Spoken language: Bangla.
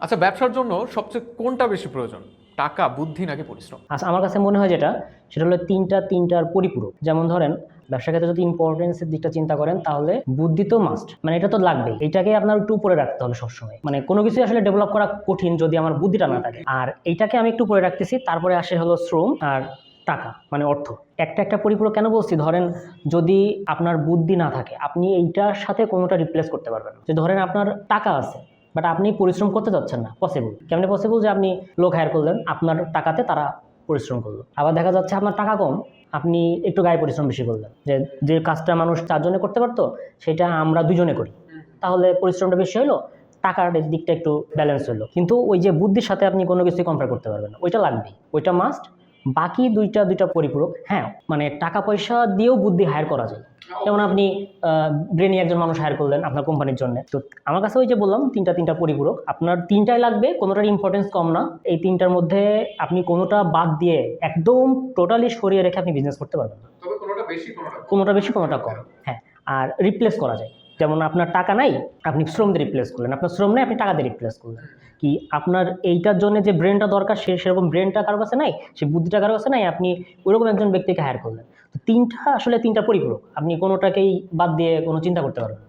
আচ্ছা ব্যবসার জন্য সবচেয়ে কোনটা বেশি প্রয়োজন? টাকা, বুদ্ধি নাকি পরিশ্রম? আচ্ছা আমার কাছে মনে হয় যেটা, সেটা হলো তিনটা, তিনটার পরিপূরক। যেমন ধরেন ব্যবসা ক্ষেত্রে যদি ইম্পর্টেন্সের দিকটা চিন্তা করেন, তাহলে বুদ্ধি তো মাস্ট মানে এটা তো লাগবেই। এটাকে আপনার একটু উপরে রাখতে হবে সবসময়। মানে কোনো কিছু আসলে ডেভেলপ করা কঠিন যদি আমার বুদ্ধিটা না থাকে। আর এইটাকে আমি একটু উপরে রাখতেছি, তারপরে আসে হলো শ্রম আর টাকা মানে অর্থ। একটা একটা পরিপূরক কেন বলছি? ধরেন, যদি আপনার বুদ্ধি না থাকে, আপনি এইটার সাথে কোনোটা রিপ্লেস করতে পারবেন যে ধরেন আপনার টাকা আছে বাট আপনি পরিশ্রম করতে যাচ্ছেন না। পসিবল কেমনি পসিবল যে আপনি লোক হায়ার করলেন, আপনার টাকাতে তারা পরিশ্রম করল। আবার দেখা যাচ্ছে আপনার টাকা কম, আপনি একটু গায়ে পরিশ্রম বেশি করলেন। যে যে কাজটা মানুষ চারজনে করতে পারতো, সেটা আমরা দুজনে করি। তাহলে পরিশ্রমটা বেশি হলো টাকার দিকটা একটু ব্যালেন্স হলো কিন্তু ওই যে বুদ্ধির সাথে আপনি কোনো কিছু কম্পেয়ার করতে পারবেন না। ওইটা লাগবেই। ওইটা মাস্ট বাকি দুইটা দুইটা পরিপূরক। হ্যাঁ মানে টাকা পয়সা দিয়েও বুদ্ধি হায়ার করা যায়। যেমন আপনি ব্রেনে একজন মানুষ হায়ার করলেন আপনার কোম্পানির জন্য। তো আমার কাছে ওই যে বললাম তিনটা তিনটা পরিপূরক। আপনার তিনটাই লাগবে কোনোটার ইম্পর্টেন্স কম না। এই তিনটার মধ্যে আপনি কোনোটা বাদ দিয়ে একদম টোটালি সরিয়ে রেখে আপনি বিজনেস করতে পারবেন কোনোটা বেশি কোনোটা কম। হ্যাঁ আর রিপ্লেস করা যায়। যেমন আপনার টাকা নাই, আপনি শ্রম দিয়ে রিপ্লেস করলেন। আপনার শ্রম নেই, আপনি টাকা দিয়ে রিপ্লেস করলেন। কি আপনার এইটার জন্য যে ব্রেনটা দরকার, সে সেরকম ব্রেনটা কারও কাছে নাই, সে বুদ্ধিটা কারও কাছে নাই, আপনি ওরকম একজন ব্যক্তিকে হায়ার করলেন। তো তিনটা, আসলে তিনটা পরিপূরক। আপনি কোনোটাকেই বাদ দিয়ে কোনো চিন্তা করতে পারবেন।